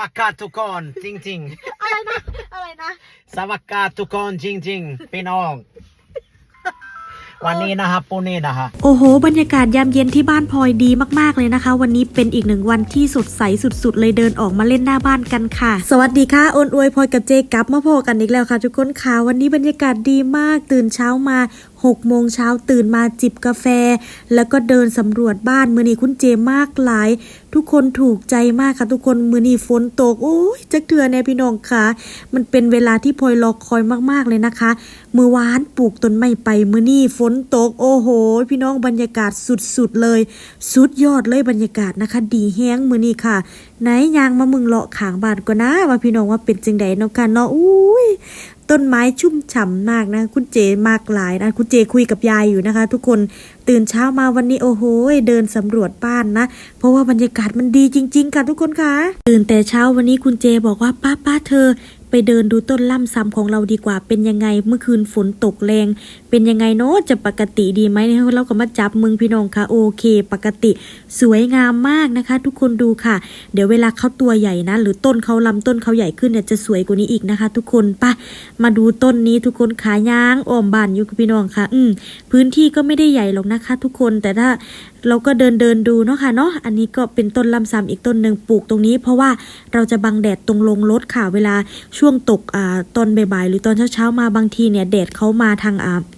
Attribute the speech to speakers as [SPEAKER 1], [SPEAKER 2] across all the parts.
[SPEAKER 1] วัสดีทุกคนจริง
[SPEAKER 2] อะไรนะ อะไรนะ
[SPEAKER 1] ๆ สวัสดีทุกคนจริงๆพี่น้อง วันนี้นะครับปูนี่นะฮะ
[SPEAKER 3] โอ้โห บรรยากาศยามเย็นที่บ้านพลอยดีมากๆเลยนะคะ วันนี้เป็นอีกหนึ่งวันที่สดใสสุดๆ เลยเดินออกมาเล่นหน้าบ้านกันค่ะ สวัสดีค่ะโอนอวยพลอยกับเจกลับมาพอกันอีกแล้วค่ะ ทุกคนค่ะวันนี้บรรยากาศดีมากตื่นเช้ามา 6โมงเช้าตื่นมาจิบกาแฟ แล้วก็เดินสำรวจบ้านมือนี้คุณเจมากหลาย ทุกคนถูกใจมากค่ะทุกคนมือนี้ฝนตก โอ้ยจักเถื่อแน่พี่น้องค่ะ มันเป็นเวลาที่พลอยรอคอยมากๆเลยนะคะ มือวานปลูกต้นไม้ไปมือนี่ฝนตก โอ้โห พี่น้องบรรยากาศสุดๆเลย สุดยอดเลยบรรยากาศนะคะ ดีแห้งมือนี่ค่ะไหนยางมามึงเลาะขางบานก็นะว่าพี่น้องว่าเป็นจังไดเนาะค่ะเนาะอุ้ย ต้นไม้ชุ่มฉ่ำมากนะ คุณเจมากหลายนะ คุณเจคุยกับยายอยู่นะคะ ทุกคนตื่นเช้ามาวันนี้โอ้โหเดินสำรวจบ้านนะ เพราะว่าบรรยากาศมันดีจริง ๆ ค่ะทุกคนค่ะ ตื่นแต่เช้าวันนี้คุณเจบอกว่าป้าป้าเธอไปเดินดูต้นล่ำซ้ำของเราดีกว่าเป็นยังไงเมื่อคืนฝนตกแรง เป็นยังไงเนาะจะปกติดีไหมเนี่ยเราก็มาจับมึงพี่น้องค่ะโอเค ปกติสวยงามมากนะคะ ทุกคนดูค่ะ เดี๋ยวเวลาเขาตัวใหญ่นะ หรือต้นเขาลำต้นเขาใหญ่ขึ้นเนี่ยจะสวยกว่านี้อีกนะคะ ทุกคนปะมาดูต้นนี้ทุกคนขายางอ้อมบานอยู่กับพี่น้องค่ะ อืมพื้นที่ก็ไม่ได้ใหญ่หรอกนะคะ ทุกคนแต่ถ้าเราก็เดินเดินดูเนาะค่ะเนาะอันนี้ก็เป็นต้นลำซ้ำอีกต้นหนึ่งปลูกตรงนี้ เพราะว่าเราจะบังแดดตรงลงรถค่ะ เวลาช่วงตกอ่าตอนบ่ายๆหรือตอนเช้าๆมาบางทีเนี่ยแดดเขามาทางอ่า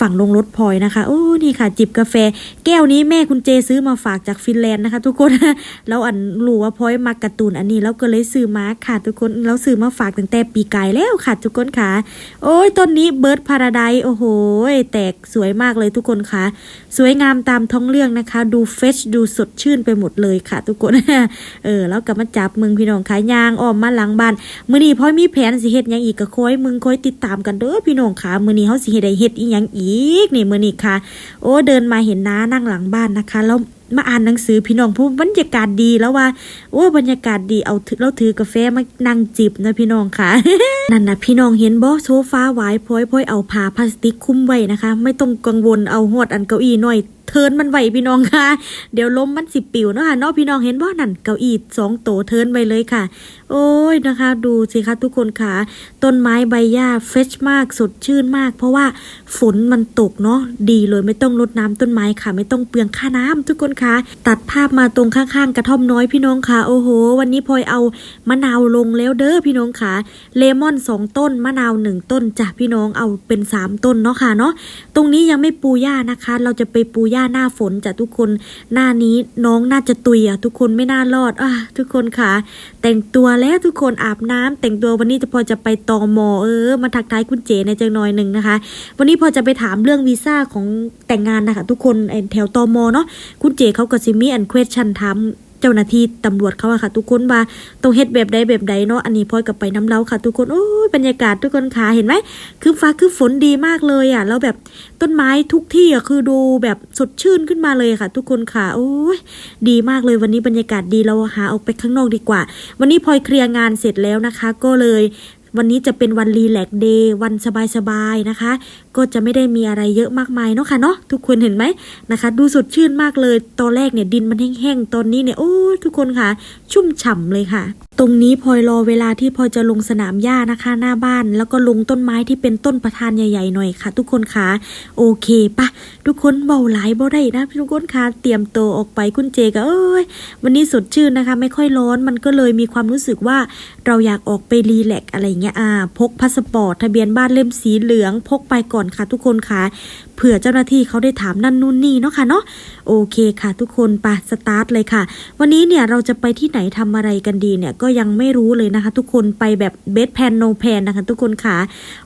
[SPEAKER 3] ฝั่งลงรถพลอยนะคะโอ้นี่ค่ะ จิบกาแฟ แก้วนี้แม่คุณเจซื้อมาฝากจากฟินแลนด์นะคะ ทุกคนแล้วอันรู้ว่าพลอยมาการ์ตูนอันนี้แล้วก็เลยซื้อมาค่ะ ทุกคนแล้วซื้อมาฝากตั้งแต่ปีกายแล้วค่ะ ทุกคนค่ะ โอ้ยต้นนี้เบิร์ดพาราไดโอ้โหแตกสวยมากเลยทุกคนค่ะ สวยงามตามท้องเรื่องนะคะ ดูเฟชดูสดชื่นไปหมดเลยค่ะ ทุกคนเออแล้วก็มาจับมึงพี่น้องขายยางออมมาหลังบ้านมือนี้พ่อยมีแผนสิเฮ็ดยังอีกก็คอยมึงคอยติดตามกันเด้อพี่น้องค่ะมือนี้เฮาสิเฮ็ดได้เฮ็ดอีหยังอีกนี่มือนี้ค่ะ โอ้เดินมาเห็นน้านั่งหลังบ้านนะคะ แล้ว มาอ่านหนังสือพี่น้องผู้บรรยากาศดีแล้วว่าโอ้บรรยากาศดีเอาเราถือกาแฟมานั่งจิบนะพี่น้องค่ะนั่นนะพี่น้องเห็นบ่โซฟาหวายพลอยพอยเอาผ้าพลาสติกคุ้มไว้นะคะ ไม่ต้องกังวลเอาหอดอันเก้าอี้หน่อยเทิร์นมันไหวพี่น้องค่ะ เดี๋ยวล้มมันสิปิวเนาะค่ะเนาะพี่น้องเห็นบ่นั่นเก้าอี้สองโตเทิร์นไว้เลยค่ะ โอ้ยนะคะ ดูสิคะทุกคนค่ะ ต้นไม้ใบหญ้าเฟชมากสดชื่นมาก เพราะว่าฝนมันตกเนาะดีเลยไม่ต้องรดน้ำต้นไม้ค่ะ ไม่ต้องเปลืองค่าน้ำทุกคนคะ ตัดภาพมาตรงข้างๆ กระท่อมน้อยพี่น้องค่ะโอ้โห วันนี้พลอยเอามะนาวลงแล้วเด้อพี่น้องค่ะเลมอนสองต้นมะนาวหนึ่งต้นจ้ะพี่น้องเอาเป็นสามต้นเนาะค่ะเนาะตรงนี้ยังไม่ปูหญ้านะคะ เราจะไปปูหญ้าหน้าฝนจ้ะทุกคนหน้านี้น้องน่าจะตุยอะทุกคนไม่น่ารอดอะทุกคนค่ะ แต่งตัวแล้วทุกคนอาบน้ำแต่งตัววันนี้จะพอจะไปตอมอเออมาทักทายคุณเจในจังหน่อยหนึ่งนะคะ วันนี้พอจะไปถามเรื่องวีซ่าของแต่งงานนะคะทุกคนแถวตอมอเนาะคุณเจเขาก็ซิมีอันเควสชันถามเจ้าหน้าที่ตำรวจเขาอะค่ะ ทุกคนว่าต้องเฮ็ดแบบใดแบบใดเนาะอันนี้พลอยกับไปน้ำเล้าค่ะ ทุกคนโอ้ยบรรยากาศทุกคนค่ะเห็นไหมคือฟ้าคือฝนดีมากเลยอะแล้วแบบต้นไม้ทุกที่อะคือดูแบบสดชื่นขึ้นมาเลยค่ะ ทุกคนค่ะ โอ้ยดีมากเลยวันนี้บรรยากาศดีเราหาออกไปข้างนอกดีกว่า วันนี้พลอยเคลียร์งานเสร็จแล้วนะคะ ก็เลยวันนี้จะเป็นวันรีแลกเดย์วันสบายๆนะคะก็จะไม่ได้มีอะไรเยอะมากมายเนาะค่ะเนาะทุกคนเห็นไหมนะคะ ดูสดชื่นมากเลยตอนแรกเนี่ยดินมันแห้งๆตอนนี้เนี่ยโอ้ทุกคนค่ะ ชุ่มฉ่ำเลยค่ะ ตรงนี้พลอยรอเวลาที่พลอยจะลงสนามหญ้านะคะ หน้าบ้าน แล้วก็ลงต้นไม้ที่เป็นต้นประธานใหญ่ๆหน่อยค่ะ ทุกคนค่ะโอเคปะทุกคนเบาหลายเบาได้นะทุกคนค่ะเตรียมตัวออกไปคุณเจก็เอ้ยวันนี้สดชื่นนะคะ ไม่ค่อยร้อนมันก็เลยมีความรู้สึกว่าเราอยากออกไปรีแลกอะไรเงี้ยอ่าพกพาสปอร์ตทะเบียนบ้านเล่มสีเหลืองพกไปก่อนค่ะทุกคนค่ะ เผื่อเจ้าหน้าที่เขาได้ถามนั่นนู่นนี่เนาะค่ะเนาะโอเคค่ะทุกคนไปสตาร์ทเลยค่ะ วันนี้เนี่ยเราจะไปที่ไหนทำอะไรกันดีเนี่ยก็ยังไม่รู้เลยนะคะ ทุกคนไปแบบเบสแพนโนแพนนะคะ ทุกคนค่ะ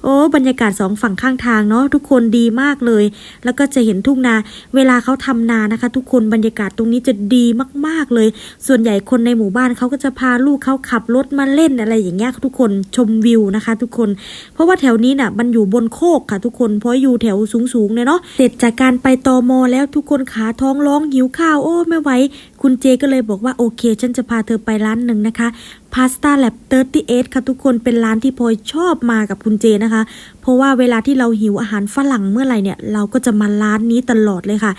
[SPEAKER 3] โอ้บรรยากาศสองฝั่งข้างทางเนาะทุกคนดีมากเลย แล้วก็จะเห็นทุ่งนา เวลาเขาทำนานะคะ ทุกคนบรรยากาศตรงนี้จะดีมากๆเลย ส่วนใหญ่คนในหมู่บ้านเขาก็จะพาลูกเขาขับรถมาเล่นอะไรอย่างเงี้ยทุกคนชมวิวนะคะ ทุกคน เพราะว่าแถวนี้น่ะมันอยู่บนโคกค่ะ ทุกคนเพราะอยู่แถวสูงๆเนี่ยเนาะเสร็จจากการไปตอมอแล้วทุกคนขาท้องร้องหิวข้าวโอ้ไม่ไหวคุณเจก็เลยบอกว่าโอเค ฉันจะพาเธอไปร้านหนึ่งนะคะ Pasta Lab 38 ค่ะทุกคนเป็นร้านที่พลอยชอบมากับคุณเจนะคะ เพราะว่าเวลาที่เราหิวอาหารฝรั่งเมื่อไหร่เนี่ย เราก็จะมาร้านนี้ตลอดเลยค่ะ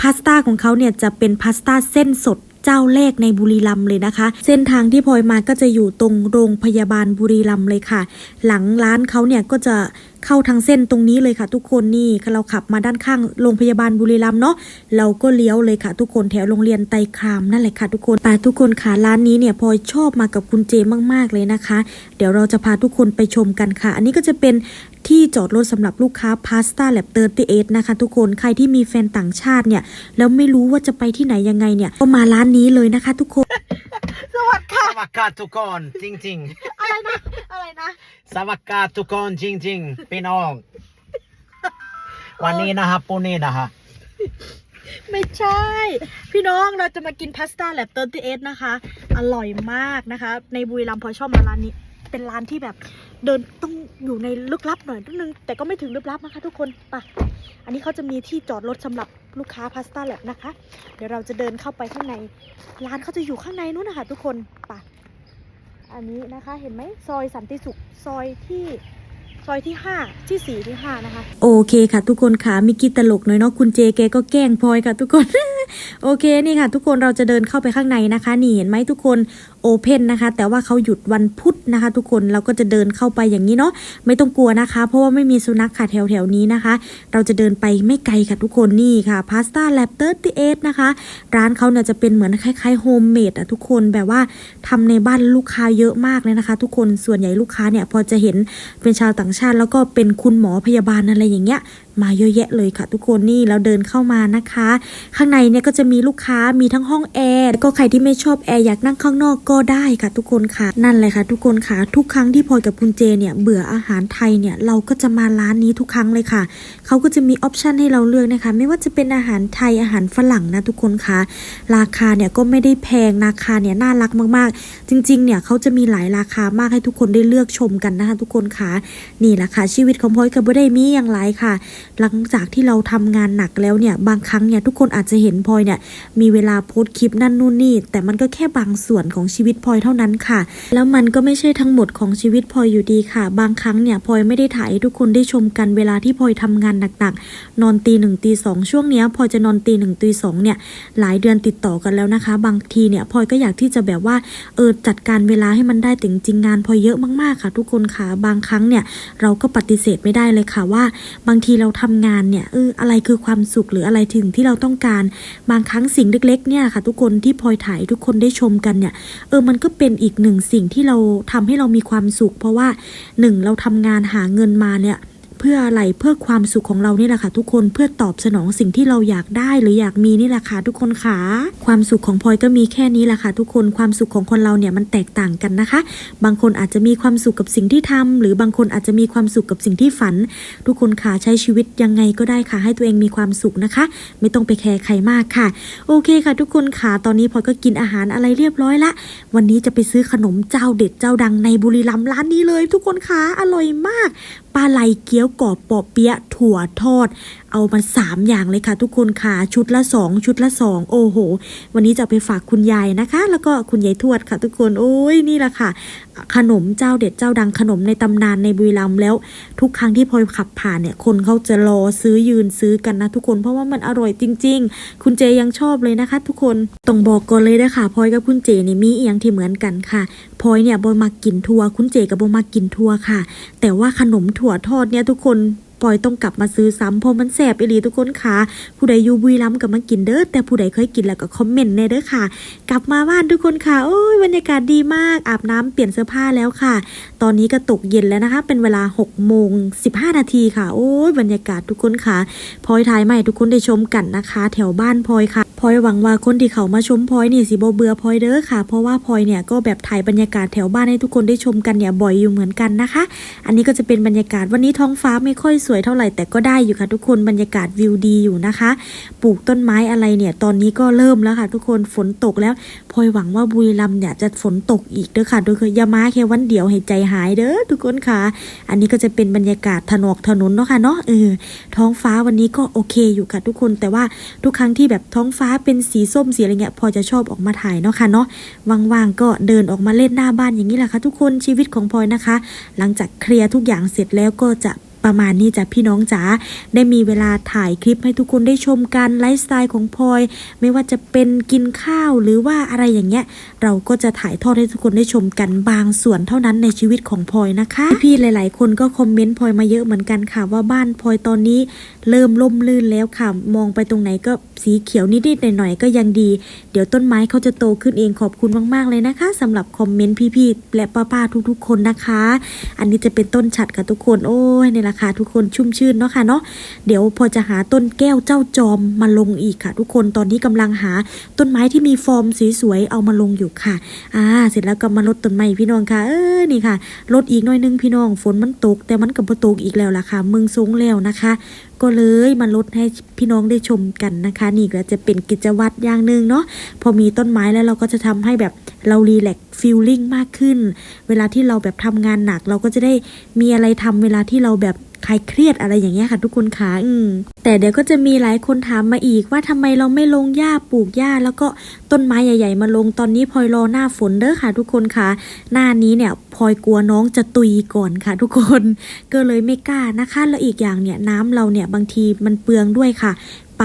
[SPEAKER 3] พาสต้าของเขาเนี่ยจะเป็นพาสต้าเส้นสด เจ้าแรกในบุรีรัมย์เลยนะคะ เส้นทางที่พลอยมาก็จะอยู่ตรงโรงพยาบาลบุรีรัมย์เลยค่ะ หลังร้านเขาเนี่ยก็จะเข้าทางเส้นตรงนี้เลยค่ะ ทุกคนนี่เราขับมาด้านข้างโรงพยาบาลบุรีรัมย์เนาะเราก็เลี้ยวเลยค่ะ ทุกคนแถวโรงเรียนไตรครามนั่นแหละค่ะ ทุกคนแต่ทุกคนค่ะร้านนี้เนี่ยพลอยชอบมากับคุณเจมากๆเลยนะคะ เดี๋ยวเราจะพาทุกคนไปชมกันค่ะ อันนี้ก็จะเป็น ที่จอดรถสำหรับลูกค้าพาสต้าแลบเตอร์ตีเอนะคะทุกคนใครที่มีแฟนต่างชาติเนี่ยแล้วไม่รู้ว่าจะไปที่ไหนยังไงเนี่ยก็มาร้านนี้เลยนะคะทุกคน
[SPEAKER 2] สวัสดีค่ะ
[SPEAKER 1] สวัสดีทุกคนจริง
[SPEAKER 2] อะไรนะอะไรนะ
[SPEAKER 1] ๆสวัสดีทุกคนจริงๆพี่น้อง วันนี้นะครับปูนี่นะฮะ
[SPEAKER 2] ไม่ใช่ พี่น้องเราจะมากินพาสต้าแลบเตอร์ตีเอสนะคะ อร่อยมากนะคะ ในบุรีรัมย์พลอยชอบมาร้านนี้ เป็นร้านที่แบบเดินต้องอยู่ในลึกลับหน่อยนิดนึง แต่ก็ไม่ถึงลึกลับนะคะทุกคนไปอันนี้เขาจะมีที่จอดรถสำหรับลูกค้าพาสต้าแลบนะคะ เดี๋ยวเราจะเดินเข้าไปข้างใน ร้านเขาจะอยู่ข้างในนู้นนะคะทุกคนไปอันนี้นะคะเห็นไหมซอยสันติสุขซอยที่ซอยที่ห้าที่สี่ที่ห้านะคะ
[SPEAKER 3] โอเคค่ะทุกคนค่ะมิกกี้ตลกหน่อยเนาะคุณเจแกก็แกล้งพลอยค่ะทุกคน โอเคนี่ค่ะ ทุกคนเราจะเดินเข้าไปข้างในนะคะ นี่เห็นไหมทุกคนโอเพนนะคะ แต่ว่าเขาหยุดวันพุธนะคะ ทุกคนเราก็จะเดินเข้าไปอย่างนี้เนาะไม่ต้องกลัวนะคะ เพราะว่าไม่มีสุนัขค่ะแถวแถวๆนี้นะคะ เราจะเดินไปไม่ไกลค่ะทุกคนนี่ค่ะพาสต้าแลบเตอร์ตีเอสนะคะ ร้านเขาเนี่ยจะเป็นเหมือนคล้ายๆโฮมเมดอะทุกคนแบบว่าทำในบ้านลูกค้าเยอะมากเลยนะคะ ทุกคนส่วนใหญ่ลูกค้าเนี่ยพอจะเห็นเป็นชาวต่างชาติ แล้วก็เป็นคุณหมอพยาบาลอะไรอย่างเงี้ยมาเยอะแยะเลยค่ะ ทุกคนนี่เราเดินเข้ามานะคะ ข้างในเนี่ยก็จะมีลูกค้ามีทั้งห้องแอร์ก็ใครที่ไม่ชอบแอร์อยากนั่งข้างนอกก็ได้ค่ะทุกคนค่ะ นั่นเลยค่ะทุกคนค่ะ ทุกครั้งที่พลอยกับคุณเจเนี่ยเบื่ออาหารไทยเนี่ยเราก็จะมาร้านนี้ทุกครั้งเลยค่ะเขาก็จะมีออปชันให้เราเลือกนะคะ ไม่ว่าจะเป็นอาหารไทยอาหารฝรั่งนะทุกคนค่ะ ราคาเนี่ยก็ไม่ได้แพงราคาเนี่ยน่ารักมากๆ จริงๆเนี่ยเขาจะมีหลายราคามากให้ทุกคนได้เลือกชมกันนะคะ ทุกคนค่ะนี่แหละค่ะชีวิตของพลอยกับบ่ได้มีอย่างไรค่ะ หลังจากที่เราทำงานหนักแล้วเนี่ยบางครั้งเนี่ยทุกคนอาจจะเห็นพลอยเนี่ยมีเวลาโพสต์คลิปนั่นนู่นนี่ แต่มันก็แค่บางส่วนของชีวิตพลอยเท่านั้นค่ะ แล้วมันก็ไม่ใช่ทั้งหมดของชีวิตพลอยอยู่ดีค่ะ บางครั้งเนี่ยพลอยไม่ได้ถ่ายให้ทุกคนได้ชมกันเวลาที่พลอยทำงานหนักๆ นอนตีหนึ่งตีสองช่วงเนี้ยพลอยจะนอนตีหนึ่งตีสองเนี่ยหลายเดือนติดต่อกันแล้วนะคะ บางทีเนี่ยพลอยก็อยากที่จะแบบว่าเออจัดการเวลาให้มันได้แต่จริงงานพลอยเยอะมากๆค่ะ ทุกคนค่ะบางครั้งเนี่ยเราก็ปฏิเสธไม่ได้เลยค่ะว่า บางทีเราทำงานเนี่ยเอออะไรคือความสุขหรืออะไรถึงที่เราต้องการบางครั้งสิ่งเล็กๆเนี่ยค่ะ ทุกคนที่พลอยถ่ายทุกคนได้ชมกันเนี่ยเออมันก็เป็นอีกหนึ่งสิ่งที่เราทำให้เรามีความสุข เพราะว่าหนึ่งเราทำงานหาเงินมาเนี่ย เพื่ออะไรเพื่อความสุขของเรานี่แหละค่ะ ทุกคนเพื่อตอบสนองสิ่งที่เราอยากได้หรืออยากมีนี่แหละค่ะทุกคนค่ะความสุขของพลอยก็มีแค่นี้แหละค่ะ ทุกคนความสุขของคนเราเนี่ยมันแตกต่างกันนะคะ บางคนอาจจะมีความสุขกับสิ่งที่ทำหรือบางคนอาจจะมีความสุขกับสิ่งที่ฝัน ทุกคนค่ะใช้ชีวิตยังไงก็ได้ค่ะ ให้ตัวเองมีความสุขนะคะ ไม่ต้องไปแคร์ใครมากค่ะ โอเคค่ะ ทุกคนค่ะตอนนี้พลอยก็กินอาหารอะไรเรียบร้อยละ วันนี้จะไปซื้อขนมเจ้าเด็ดเจ้าดังในบุรีรัมย์ร้านนี้เลย ทุกคนค่ะอร่อยมาก ปลาไหลเกี๊ยวกรอบปอเปี๊ยะถั่วทอด เอามาสามอย่างเลยค่ะ ทุกคนค่ะ ชุดละสองชุดละสองโอ้โห วันนี้จะไปฝากคุณยายนะคะ แล้วก็คุณยายทวดค่ะ ทุกคน โอ้ยนี่แหละค่ะ ขนมเจ้าเด็ดเจ้าดังขนมในตำนานในบุรีรัมย์แล้ว ทุกครั้งที่พลอยขับผ่านเนี่ย คนเขาจะรอซื้อยืนซื้อกันนะทุกคน เพราะว่ามันอร่อยจริง ๆ คุณเจยังชอบเลยนะคะ ทุกคน ต้องบอกก่อนเลยนะคะพลอยกับคุณเจนี่มีเอียงที่เหมือนกันค่ะพลอยเนี่ยบอมากินทัวคุณเจกับบอมากินทัวค่ะ แต่ว่าขนมถั่วทอดเนี่ยทุกคน ปอยต้องกลับมาซื้อซ้ำเพราะมันแสบอีหลีทุกคนค่ะ ผู้ใดอยู่บุรีรัมย์ก็มากินเด้อแต่ผู้ใดเคยกินแล้วก็คอมเมนต์แนเด้อค่ะ กลับมาบ้านทุกคนค่ะโอ้ยบรรยากาศดีมากอาบน้ำเปลี่ยนเสื้อผ้าแล้วค่ะ ตอนนี้ก็ตกเย็นแล้วนะคะ เป็นเวลา6โมงสินาทีค่ะ โอ้ยบรรยากาศทุกคนค่ะพลอยถ่ายใหม่ทุกคนได้ชมกันนะคะ แถวบ้านพลอยค่ะ พลอยหวังว่าคนที่เขามาชมพลอยนี่สิบ่เบื่อพลอยเด้อค่ะ เพราะว่าพลอยเนี่ยก็แบบถ่ายบรรยากาศแถวบ้านให้ทุกคนได้ชมกันเนี่ยบ่อยอยู่เหมือนกันนะคะ อันนี้ก็จะเป็นบรรยากาศวันนี้ท้องฟ้าไม่ค่อยสวยเท่าไหร่แต่ก็ได้อยู่ค่ะ ทุกคนบรรยากาศวิวดีอยู่นะคะ ปลูกต้นไม้อะไรเนี่ยตอนนี้ก็เริ่มแล้วค่ะ ทุกคนฝนตกแล้วพลอยหวังว่าบุรีรัมเนี่ยจะฝนตกอีกเด้อค่ะโดยคืออยามาแค่วันเดียวให้ใจหายเด้อทุกคนค่ะ อันนี้ก็จะเป็นบรรยากาศถนนถนนเนาะค่ะเนาะเออท้องฟ้าวันนี้ก็โอเคอยู่ค่ะทุกคนแต่ว่าทุกครั้งที่แบบท้องฟ้าเป็นสีส้มสีอะไรเงี้ยพลอยจะชอบออกมาถ่ายเนาะค่ะเนาะว่างๆก็เดินออกมาเล่นหน้าบ้านอย่างนี้แหละค่ะทุกคนชีวิตของพลอยนะคะ หลังจากเคลียร์ทุกอย่างเสร็จแล้วก็จะ ประมาณนี้จ้ะพี่น้องจ๋าได้มีเวลาถ่ายคลิปให้ทุกคนได้ชมกันไลฟ์สไตล์ของพลอย ไม่ว่าจะเป็นกินข้าวหรือว่าอะไรอย่างเงี้ย เราก็จะถ่ายทอดให้ทุกคนได้ชมกันบางส่วนเท่านั้นในชีวิตของพลอยนะคะ พี่หลาย ๆ คนก็คอมเมนต์พลอยมาเยอะเหมือนกันค่ะว่าบ้านพลอยตอนนี้เริ่มล่มลื่นแล้วค่ะ มองไปตรงไหนก็สีเขียวนิดๆหน่อยๆก็ยังดี เดี๋ยวต้นไม้เขาจะโตขึ้นเองขอบคุณมาก ๆ เลยนะคะสำหรับคอมเมนต์พี่ๆและป้าๆทุก ๆ คนนะคะ อันนี้จะเป็นต้นฉัดค่ะทุกคนโอ้ยในราคาทุกคนชุ่มชื่นเนาะค่ะเนาะเดี๋ยวพอจะหาต้นแก้วเจ้าจอมมาลงอีกค่ะ ทุกคนตอนนี้กำลังหาต้นไม้ที่มีฟอร์มสวยๆเอามาลงอยู่ค่ะอ่าเสร็จแล้วก็มาลดต้นไม้พี่น้องค่ะเออนี่ค่ะลดอีกหน่อยนึงพี่น้องฝนมันตก แต่มันกับตกอีกแล้วล่ะค่ะมึงสูงแล้วนะคะ ก็เลยมาลดให้พี่น้องได้ชมกันนะคะ นี่ก็จะเป็นกิจวัตรอย่างหนึ่งเนาะพอมีต้นไม้แล้วเราก็จะทำให้แบบเรารีแลกฟิลลิ่งมากขึ้น เวลาที่เราแบบทำงานหนัก เราก็จะได้มีอะไรทำเวลาที่เราแบบ คลายเครียดอะไรอย่างเงี้ยค่ะ ทุกคนค่ะอืมแต่เดี๋ยวก็จะมีหลายคนถามมาอีกว่าทำไมเราไม่ลงหญ้าปลูกหญ้า แล้วก็ต้นไม้ใหญ่ ๆ มาลงตอนนี้พลอยรอหน้าฝนเด้อค่ะ ทุกคนค่ะหน้านี้เนี่ยพลอยกลัวน้องจะตุยก่อนค่ะ ทุกคนก็เลยไม่กล้านะคะแล้วอีกอย่างเนี่ยน้ำเราเนี่ยบางทีมันเปลืองด้วยค่ะ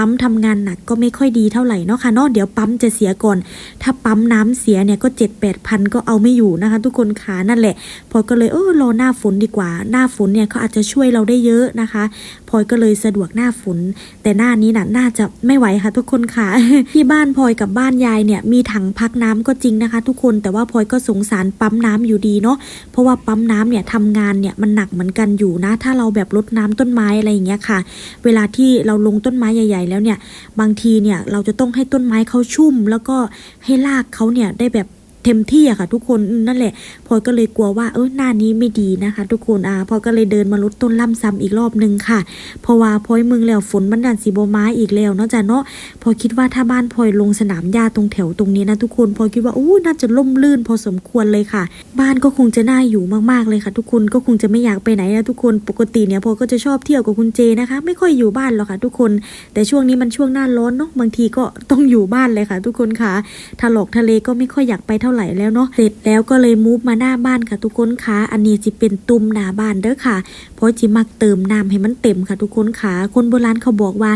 [SPEAKER 3] ปั๊มทำงานหนักก็ไม่ค่อยดีเท่าไหร่เนาะค่ะเนาะเดี๋ยวปั๊มจะเสียก่อน ถ้าปั๊มน้ำเสียเนี่ยก็เจ็ดแปดพันก็เอาไม่อยู่นะคะ ทุกคนขานั่นแหละพลอยก็เลยเออรอหน้าฝนดีกว่า หน้าฝนเนี่ยเขาอาจจะช่วยเราได้เยอะนะคะพลอยก็เลยสะดวกหน้าฝน แต่หน้านี้น่ะน่าจะไม่ไหวค่ะ ทุกคนค่ะที่บ้านพลอยกับบ้านยายเนี่ยมีถังพักน้ำก็จริงนะคะ ทุกคนแต่ว่าพลอยก็สงสารปั๊มน้ำอยู่ดีเนาะเพราะว่าปั๊มน้ำเนี่ยทำงานเนี่ยมันหนักเหมือนกันอยู่นะ ถ้าเราแบบรดน้ำต้นไม้อะไรอย่างเงี้ยค่ะ เวลาที่เราลงต้นไม้ใหญ่ๆแล้วเนี่ย บางทีเนี่ยเราจะต้องให้ต้นไม้เขาชุ่ม แล้วก็ให้รากเขาเนี่ยได้แบบ เต็มที่อะค่ะ ทุกคนนั่นแหละพลอยก็เลยกลัวว่าเออหน้านี้ไม่ดีนะคะ ทุกคนอ่าพลอยก็เลยเดินมาลดต้นล่ำซ้ำอีกรอบนึงค่ะเพราะว่าพลอยเมืองแล้วฝนมันดันสีโบไม้อีกแล้วเนาะจ้ะเนาะพอคิดว่าถ้าบ้านพลอยลงสนามหญ้าตรงแถวตรงนี้นะทุกคนพลอยคิดว่าอู้น่าจะล่มลื่นพอสมควรเลยค่ะ บ้านก็คงจะน่าอยู่มากๆเลยค่ะ ทุกคนก็คงจะไม่อยากไปไหนนะทุกคนปกติเนี่ยพลอยก็จะชอบเที่ยวกับคุณเจนะคะ ไม่ค่อยอยู่บ้านหรอกค่ะ ทุกคน แต่ช่วงนี้มันช่วงหน้าร้อนเนาะบางทีก็ต้องอยู่บ้านเลยค่ะ ทุกคนค่ะทะลกทะเลก็ไม่ค่อยอยากไปเท่าไหร่แล้วเนาะเสร็จแล้วก็เลยมูฟมาหน้าบ้านค่ะทุกคนคะอันนี้จะเป็นตุ่มหน้าบ้านเด้อค่ะ เพราะจิมักเติมน้ำให้มันเต็มค่ะทุกคนค่ะคนโบราณเขาบอกว่า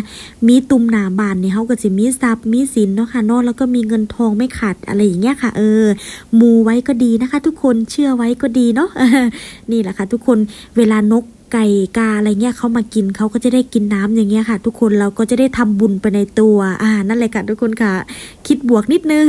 [SPEAKER 3] มีตุ่มหน้าบ้านเนี่ยเขาก็จะมีทรัพย์มีสินเนาะค่ะเนาะแล้วก็มีเงินทองไม่ขาดอะไรอย่างเงี้ยค่ะ เออ มูไว้ก็ดีนะคะ ทุกคนเชื่อไว้ก็ดีเนาะนี่แหละค่ะ ทุกคนเวลานก ไก่กาอะไรเงี้ยเขามากินเขาก็จะได้กินน้ำอย่างเงี้ยค่ะ ทุกคนเราก็จะได้ทำบุญไปในตัว อ่า นั่นแหละค่ะทุกคนค่ะ คิดบวกนิดนึง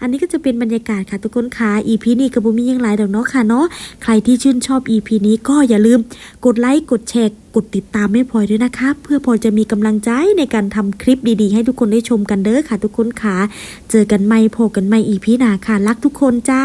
[SPEAKER 3] อันนี้ก็จะเป็นบรรยากาศค่ะทุกคนค่ะ EP นี้กับบุมียังหลายดอกเนาะค่ะเนาะใครที่ชื่นชอบ EP นี้ก็อย่าลืมกดไลค์กดแชร์กดติดตามให้พลอยด้วยนะคะเพื่อพลอยจะมีกำลังใจในการทำคลิปดีๆ ให้ทุกคนได้ชมกันเด้อค่ะ ทุกคนค่ะ เจอกันใหม่พบกันใหม่ EP หน้าค่ะ รักทุกคนจ้า